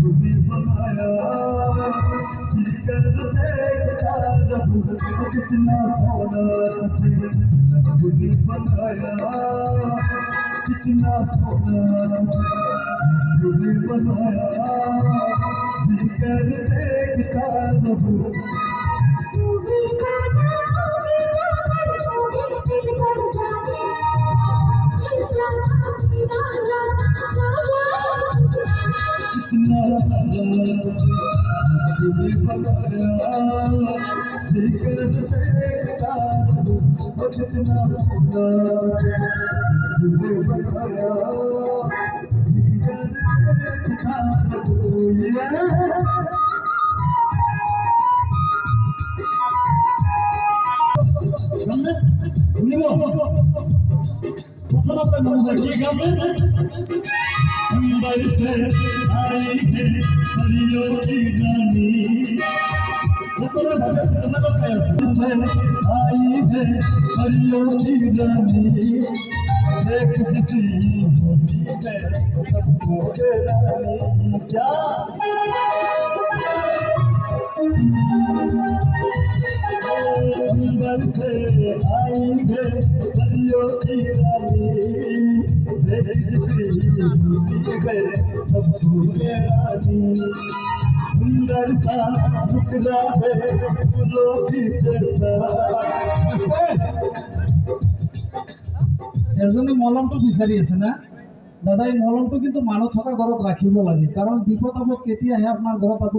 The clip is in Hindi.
सबी पाया कितना सदारिकर थेका 그리고 थोड़ा सखी गम अंबर से आई है परियों की रानी से आई है परियों की रानी देख किसी होती है सबको रानी क्या अंबर से आई है हरियो की रानी देख जिसी होती है सबको दे रानी सुंदर सा टुकड़ा है फूलों की जैसा এর জন্য মলমটো বিচাৰি আছে না দাদা এই মলমটো কিন্তু মানুহ থকা ঘৰত ৰাখিব লাগে কাৰণ বিপদ আপদ কেতিয়া আহে আপোনাৰ ঘৰত আপুনি